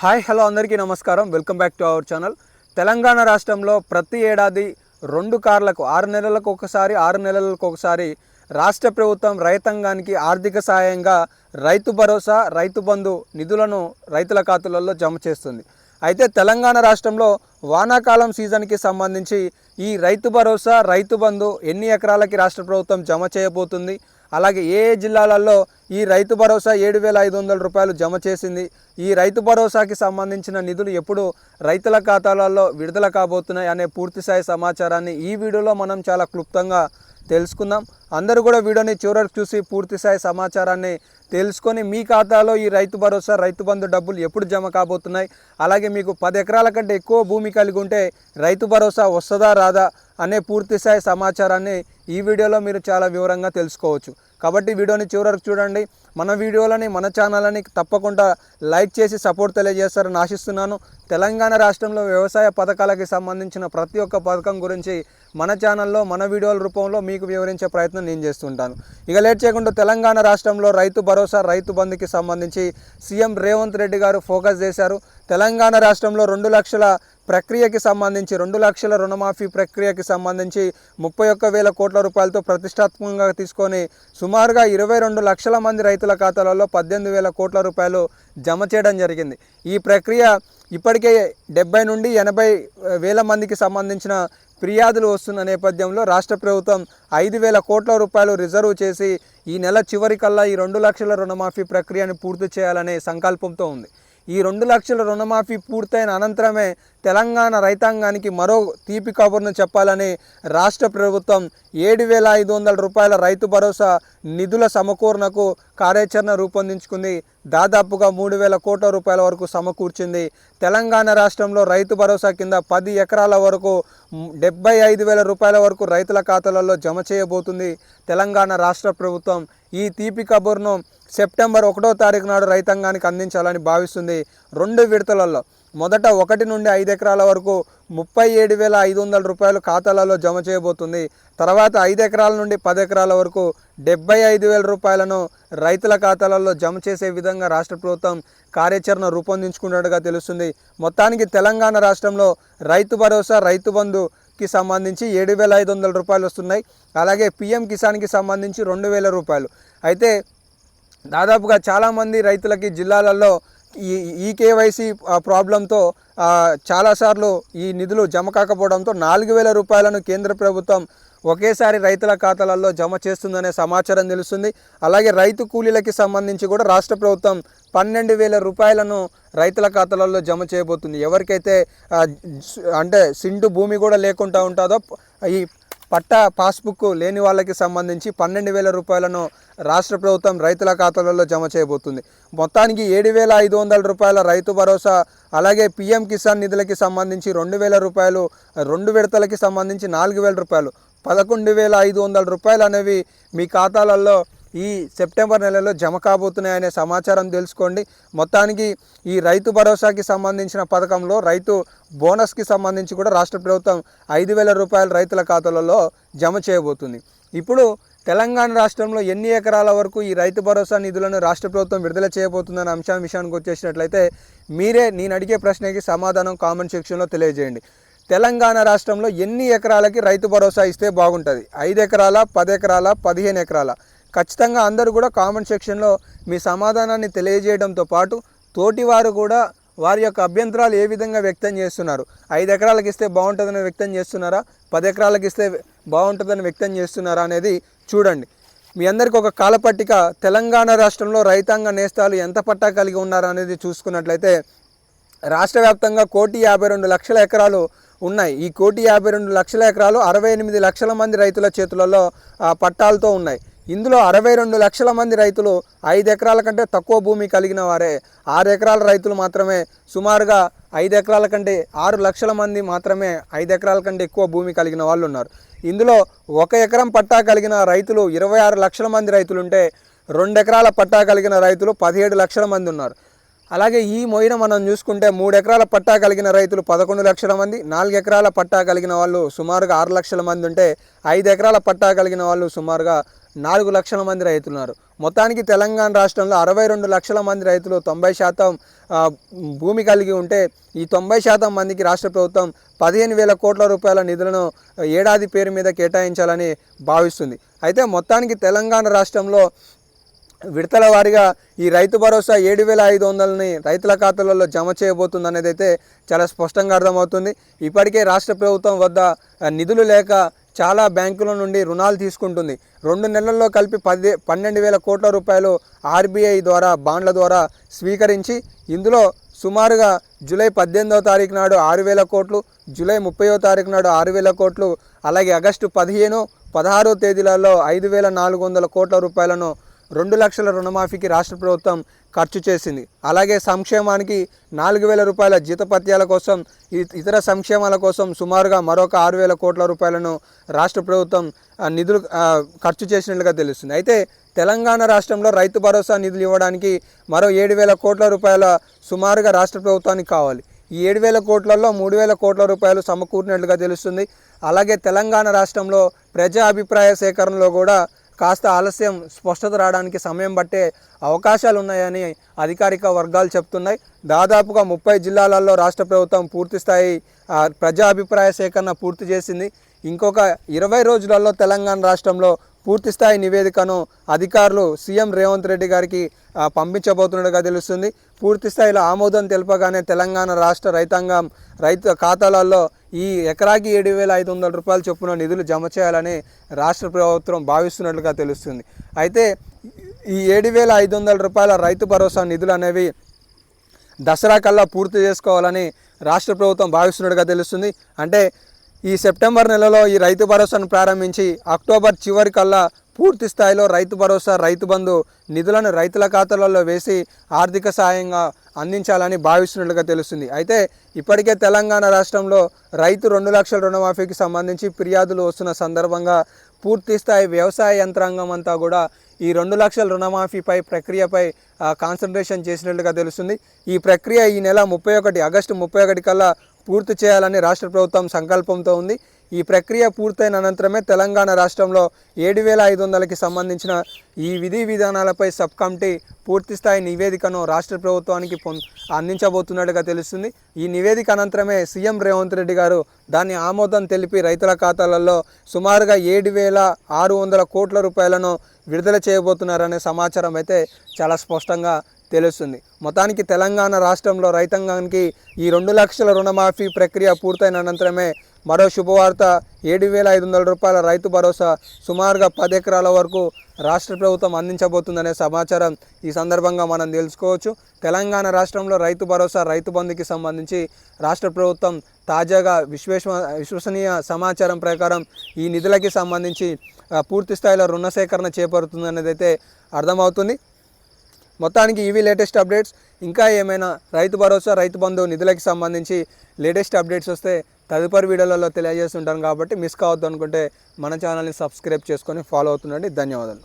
Hi hello అందరికీ నమస్కారం. Welcome back to our channel. Telangana రాష్ట్రంలో ప్రతి ఏడాది రెండు కార్లకు ఆరు నెలలకు ఒకసారి ఆరు నెలలకు ఒకసారి రాష్ట్ర ప్రభుత్వం రైతాంగానికి ఆర్థిక సాయంగా రైతు భరోసా రైతు బంధు నిధులను రైతుల ఖాతాలలో జమ చేస్తుంది. అయితే తెలంగాణ రాష్ట్రంలో వానాకాలం సీజన్కి సంబంధించి ఈ రైతు భరోసా రైతు బంధు ఎన్ని ఎకరాలకి రాష్ట్ర ప్రభుత్వం జమ చేయబోతుంది? అలాగే ఏ ఏ జిల్లాలలో ఈ రైతు భరోసా ఏడు వేల ఐదు వందల రూపాయలు జమ చేసింది? ఈ రైతు భరోసాకి సంబంధించిన నిధులు ఎప్పుడు రైతుల ఖాతాలలో విడుదల కాబోతున్నాయి అనే పూర్తిస్థాయి సమాచారాన్ని ఈ వీడియోలో మనం చాలా క్లుప్తంగా తెలుసుకుందాం. అందరూ కూడా వీడియోని చివరికి చూసి పూర్తిస్థాయి సమాచారాన్ని తెలుసుకొని మీ ఖాతాలో ఈ రైతు భరోసా రైతు బంధు డబ్బులు ఎప్పుడు జమ కాబోతున్నాయి? అలాగే మీకు పది ఎకరాల కంటే ఎక్కువ భూమి కలిగి ఉంటే రైతు భరోసా వస్తుందా రాదా అనే పూర్తిస్థాయి సమాచారాన్ని ఈ వీడియోలో మీరు చాలా వివరంగా తెలుసుకోవచ్చు. కాబట్టి వీడియోని చివరకు చూడండి. మన వీడియోలని మన ఛానల్ని తప్పకుండా లైక్ చేసి సపోర్ట్ తెలియజేస్తారని ఆశిస్తున్నాను. తెలంగాణ రాష్ట్రంలో వ్యవసాయ పథకాలకి సంబంధించిన ప్రతి ఒక్క పథకం గురించి మన ఛానల్లో మన వీడియోల రూపంలో మీకు వివరించే ప్రయత్నం నేను చేస్తుంటాను. ఇక లేట్ చేయకుండా తెలంగాణ రాష్ట్రంలో రైతు భరోసా రైతు బంధుకి సంబంధించి సీఎం రేవంత్ రెడ్డి గారు ఫోకస్ చేశారు. తెలంగాణ రాష్ట్రంలో రెండు లక్షల ప్రక్రియకి సంబంధించి రెండు లక్షల రుణమాఫీ ప్రక్రియకి సంబంధించి ముప్పై ఒక్క వేల కోట్ల రూపాయలతో ప్రతిష్టాత్మకంగా తీసుకొని సుమారుగా ఇరవై రెండు లక్షల మంది రైతు ఖాతాలలో పద్దెనిమిది వేల కోట్ల రూపాయలు జమ చేయడం జరిగింది. ఈ ప్రక్రియ ఇప్పటికే డెబ్బై నుండి ఎనభై వేల మందికి సంబంధించిన ఫిర్యాదులు వస్తున్న నేపథ్యంలో రాష్ట్ర ప్రభుత్వం ఐదు వేల కోట్ల రూపాయలు రిజర్వ్ చేసి ఈ నెల చివరికల్లా ఈ రెండు లక్షల రుణమాఫీ ప్రక్రియను పూర్తి చేయాలనే సంకల్పంతో ఉంది. ఈ రెండు లక్షల రుణమాఫీ పూర్తయిన అనంతరమే తెలంగాణ రైతాంగానికి మరో తీపి కబుర్ను చెప్పాలని రాష్ట్ర ప్రభుత్వం ఏడు వేల ఐదు వందల రూపాయల రైతు భరోసా నిధుల సమకూరణకు కార్యాచరణ రూపొందించుకుంది. దాదాపుగా మూడు వేల కోట్ల రూపాయల వరకు సమకూర్చింది. తెలంగాణ రాష్ట్రంలో రైతు భరోసా కింద పది ఎకరాల వరకు డెబ్బై ఐదు వేల రూపాయల వరకు రైతుల ఖాతాలలో జమ చేయబోతుంది తెలంగాణ రాష్ట్ర ప్రభుత్వం. ఈ తీపి కబుర్ను సెప్టెంబర్ ఒకటో తారీఖు నాడు రైతాంగానికి అందించాలని భావిస్తుంది. రెండు విడతలలో మొదట ఒకటి నుండి ఐదు ఎకరాల వరకు ముప్పై ఏడు వేల ఐదు వందల రూపాయలు ఖాతాలలో జమ చేయబోతుంది. తర్వాత ఐదు ఎకరాల నుండి పది ఎకరాల వరకు డెబ్బై ఐదు వేల రూపాయలను రైతుల ఖాతాలలో జమ చేసే విధంగా రాష్ట్ర ప్రభుత్వం కార్యాచరణ రూపొందించుకున్నట్టుగా తెలుస్తుంది. మొత్తానికి తెలంగాణ రాష్ట్రంలో రైతు భరోసా రైతు బంధుకి సంబంధించి ఏడు వేల ఐదు వందల రూపాయలు వస్తున్నాయి. అలాగే పిఎం కిసాన్కి సంబంధించి రెండు వేల రూపాయలు. అయితే దాదాపుగా చాలామంది రైతులకి జిల్లాలలో ఈ ఈ కేవైసీ ప్రాబ్లంతో చాలాసార్లు ఈ నిధులు జమ కాకపోవడంతో నాలుగు వేల రూపాయలను కేంద్ర ప్రభుత్వం ఒకేసారి రైతుల ఖాతాలలో జమ చేస్తుందనే సమాచారం తెలుస్తుంది. అలాగే రైతు కూలీలకి సంబంధించి కూడా రాష్ట్ర ప్రభుత్వం పన్నెండు వేల రూపాయలను రైతుల ఖాతాలలో జమ చేయబోతుంది. ఎవరికైతే అంటే సింటు భూమి కూడా లేకుండా ఉంటుందో ఈ పట్టా పాస్బుక్ లేని వాళ్ళకి సంబంధించి పన్నెండు వేల రూపాయలను రాష్ట్ర ప్రభుత్వం రైతుల ఖాతాలలో జమ చేయబోతుంది. మొత్తానికి ఏడు వేల ఐదు వందల రూపాయల రైతు భరోసా అలాగే పీఎం కిసాన్ నిధులకి సంబంధించి రెండు వేల రూపాయలు రెండు విడతలకి సంబంధించి నాలుగు వేల రూపాయలు. పదకొండు వేల ఐదు వందల రూపాయలు అనేవి మీ ఖాతాలలో ఈ సెప్టెంబర్ నెలలో జమ కాబోతున్నాయనే సమాచారం తెలుసుకోండి. మొత్తానికి ఈ రైతు భరోసాకి సంబంధించిన పథకంలో రైతు బోనస్కి సంబంధించి కూడా రాష్ట్ర ప్రభుత్వం ఐదు వేల రూపాయలు రైతుల ఖాతాలలో జమ చేయబోతుంది. ఇప్పుడు తెలంగాణ రాష్ట్రంలో ఎన్ని ఎకరాల వరకు ఈ రైతు భరోసా నిధులను రాష్ట్ర ప్రభుత్వం విడుదల చేయబోతుందనే అంశం విషయానికి వచ్చేసినట్లయితే మీరే నేను అడిగే ప్రశ్నకి సమాధానం కామెంట్ సెక్షన్లో తెలియజేయండి. తెలంగాణ రాష్ట్రంలో ఎన్ని ఎకరాలకి రైతు భరోసా ఇస్తే బాగుంటుంది? ఐదు ఎకరాల పది ఎకరాల పదిహేను ఎకరాల? ఖచ్చితంగా అందరూ కూడా కామెంట్ సెక్షన్లో మీ సమాధానాన్ని తెలియజేయడంతో పాటు తోటివారు కూడా వారి యొక్క అభ్యంతరాలు ఏ విధంగా వ్యక్తం చేస్తున్నారు? ఐదు ఎకరాలకు ఇస్తే బాగుంటుందని వ్యక్తం చేస్తున్నారా? పది ఎకరాలకు ఇస్తే బాగుంటుందని వ్యక్తం చేస్తున్నారా అనేది చూడండి. మీ అందరికీ ఒక కాలపట్టిక. తెలంగాణ రాష్ట్రంలో రైతాంగ నేస్తాలు ఎంత పట్టా కలిగి ఉన్నారా అనేది చూసుకున్నట్లయితే రాష్ట్ర వ్యాప్తంగా కోటి యాభై రెండు లక్షల ఎకరాలు ఉన్నాయి. ఈ కోటి యాభై రెండు లక్షల ఎకరాలు అరవై ఎనిమిది లక్షల మంది రైతుల చేతులలో ఆ, పట్టాలతో ఉన్నాయి. ఇందులో అరవై రెండు లక్షల మంది రైతులు ఐదు ఎకరాల కంటే తక్కువ భూమి కలిగిన వారే. ఆరు ఎకరాల రైతులు మాత్రమే సుమారుగా ఐదు ఎకరాల కంటే ఆరు లక్షల మంది మాత్రమే ఐదు ఎకరాల కంటే ఎక్కువ భూమి కలిగిన వాళ్ళు ఉన్నారు. ఇందులో ఒక ఎకరం పట్టా కలిగిన రైతులు ఇరవై ఆరు లక్షల మంది రైతులు ఉంటే రెండు ఎకరాల పట్టా కలిగిన రైతులు పదిహేడు లక్షల మంది ఉన్నారు. అలాగే ఈ మొయిన మనం చూసుకుంటే మూడు ఎకరాల పట్టా కలిగిన రైతులు పదకొండు లక్షల మంది నాలుగు ఎకరాల పట్టా కలిగిన వాళ్ళు సుమారుగా ఆరు లక్షల మంది ఉంటే ఐదు ఎకరాల పట్టా కలిగిన వాళ్ళు సుమారుగా నాలుగు లక్షల మంది రైతులు ఉన్నారు మొత్తానికి తెలంగాణ రాష్ట్రంలో అరవై రెండు లక్షల మంది రైతులు తొంభై శాతం భూమి కలిగి ఉంటే ఈ తొంభై శాతం మందికి రాష్ట్ర ప్రభుత్వం పదిహేను వేల కోట్ల రూపాయల నిధులను ఏడాది పేరు మీద కేటాయించాలని భావిస్తుంది. అయితే మొత్తానికి తెలంగాణ రాష్ట్రంలో విడతల వారీగా ఈ రైతు భరోసా ఏడు వేల ఐదు వందలని రైతుల ఖాతాలలో జమ చేయబోతుంది అనేది అయితే చాలా స్పష్టంగా అర్థమవుతుంది. ఇప్పటికే రాష్ట్ర ప్రభుత్వం వద్ద నిధులు లేక చాలా బ్యాంకుల నుండి రుణాలు తీసుకుంటుంది. రెండు నెలల్లో కలిపి పది పన్నెండు వేల కోట్ల రూపాయలు ఆర్బీఐ ద్వారా బాండ్ల ద్వారా స్వీకరించి ఇందులో సుమారుగా జూలై పద్దెనిమిదవ తారీఖు నాడు ఆరు వేల కోట్లు జూలై ముప్పైవ తారీఖు నాడు ఆరు వేల కోట్లు అలాగే ఆగస్టు పదిహేను పదహారో తేదీలలో ఐదు వేల నాలుగు వందల కోట్ల రూపాయలను రెండు లక్షల రుణమాఫీకి రాష్ట్ర ప్రభుత్వం ఖర్చు చేసింది. అలాగే సంక్షేమానికి నాలుగు వేల రూపాయల జీతపత్యాల కోసం ఇతర సంక్షేమాల కోసం సుమారుగా మరొక ఆరు వేల కోట్ల రూపాయలను రాష్ట్ర ప్రభుత్వం నిధులు ఖర్చు చేసినట్లుగా తెలుస్తుంది. అయితే తెలంగాణ రాష్ట్రంలో రైతు భరోసా నిధులు ఇవ్వడానికి మరో ఏడు వేల కోట్ల రూపాయల సుమారుగా రాష్ట్ర ప్రభుత్వానికి కావాలి. ఈ ఏడు వేల కోట్లలో మూడు వేల కోట్ల రూపాయలు సమకూరినట్లుగా తెలుస్తుంది. అలాగే తెలంగాణ రాష్ట్రంలో ప్రజా అభిప్రాయ సేకరణలో కూడా కాస్త ఆలస్యం స్పష్టత రావడానికి సమయం పట్టే అవకాశాలు ఉన్నాయని అధికారిక వర్గాలు చెప్తున్నాయి. దాదాపుగా ముప్పై జిల్లాలలో రాష్ట్ర ప్రభుత్వం పూర్తిస్థాయి ప్రజా అభిప్రాయ సేకరణ పూర్తి చేసింది. ఇంకొక ఇరవై రోజులలో తెలంగాణ రాష్ట్రంలో పూర్తిస్థాయి నివేదికను అధికారులు సీఎం రేవంత్ రెడ్డి గారికి పంపించబోతున్నట్టుగా తెలుస్తుంది. పూర్తి స్థాయిలో ఆమోదం తెలపగానే తెలంగాణ రాష్ట్ర రైతాంగం రైతు ఖాతాలలో ఈ ఎకరాకి ఏడు వేల ఐదు వందల రూపాయల చొప్పున నిధులు జమ చేయాలని రాష్ట్ర ప్రభుత్వం భావిస్తున్నట్లుగా తెలుస్తుంది. అయితే ఈ ఏడు వేల ఐదు వందల రూపాయల రైతు భరోసా నిధులు అనేవి దసరా కల్లా పూర్తి చేసుకోవాలని రాష్ట్ర ప్రభుత్వం భావిస్తున్నట్టుగా తెలుస్తుంది. అంటే ఈ సెప్టెంబర్ నెలలో ఈ రైతు భరోసాను ప్రారంభించి అక్టోబర్ చివరి కల్లా పూర్తి స్థాయిలో రైతు భరోసా రైతు బంధు నిధులను రైతుల ఖాతాలలో వేసి ఆర్థిక సాయంగా అందించాలని భావిస్తున్నట్లుగా తెలుస్తుంది. అయితే ఇప్పటికే తెలంగాణ రాష్ట్రంలో రైతు రెండు లక్షల రుణమాఫీకి సంబంధించి ఫిర్యాదులు వస్తున్న సందర్భంగా పూర్తి స్థాయి వ్యవసాయ యంత్రాంగం అంతా కూడా ఈ రెండు లక్షల రుణమాఫీపై ప్రక్రియపై కాన్సన్ట్రేషన్ చేసినట్లుగా తెలుస్తుంది. ఈ ప్రక్రియ ఈ నెల ముప్పై ఒకటి ఆగస్టు ముప్పై ఒకటి కల్లా పూర్తి చేయాలని రాష్ట్ర ప్రభుత్వం సంకల్పంతో ఉంది. ఈ ప్రక్రియ పూర్తయిన అనంతరమే తెలంగాణ రాష్ట్రంలో ఏడు వేల ఐదు వందలకి సంబంధించిన ఈ విధి విధానాలపై సబ్ కమిటీ పూర్తిస్థాయి నివేదికను రాష్ట్ర ప్రభుత్వానికి పొం అందించబోతున్నట్టుగా తెలుస్తుంది. ఈ నివేదిక అనంతరమే సీఎం రేవంత్ రెడ్డి గారు దాన్ని ఆమోదం తెలిపి రైతుల ఖాతాలలో సుమారుగా ఏడు వేల ఆరు వందల కోట్ల రూపాయలను విడుదల చేయబోతున్నారనే సమాచారం అయితే చాలా స్పష్టంగా తెలుస్తుంది. మొత్తానికి తెలంగాణ రాష్ట్రంలో రైతాంగానికి ఈ రెండు లక్షల రుణమాఫీ ప్రక్రియ పూర్తయిన అనంతరమే మరో శుభవార్త ఏడు వేల ఐదు వందల రూపాయల రైతు భరోసా సుమారుగా పది ఎకరాల వరకు రాష్ట్ర ప్రభుత్వం అందించబోతుందనే సమాచారం ఈ సందర్భంగా మనం తెలుసుకోవచ్చు. తెలంగాణ రాష్ట్రంలో రైతు భరోసా రైతు బంధుకి సంబంధించి రాష్ట్ర ప్రభుత్వం తాజాగా విశ్వేశ్వ విశ్వసనీయ సమాచారం ప్రకారం ఈ నిధులకి సంబంధించి పూర్తి స్థాయిలో రుణ సేకరణ చేపడుతుంది అయితే అర్థమవుతుంది. మొత్తానికి ఇవి లేటెస్ట్ అప్డేట్స్. ఇంకా ఏమైనా రైతు భరోసా రైతు బంధు నిధులకి సంబంధించి లేటెస్ట్ అప్డేట్స్ వస్తే తదుపరి వీడియోలలో తెలియజేస్తుంటాను కాబట్టి మిస్ కావద్దు అనుకుంటే మన ఛానల్ని సబ్స్క్రైబ్ చేసుకొని ఫాలో అవుతుండండి. ధన్యవాదాలు.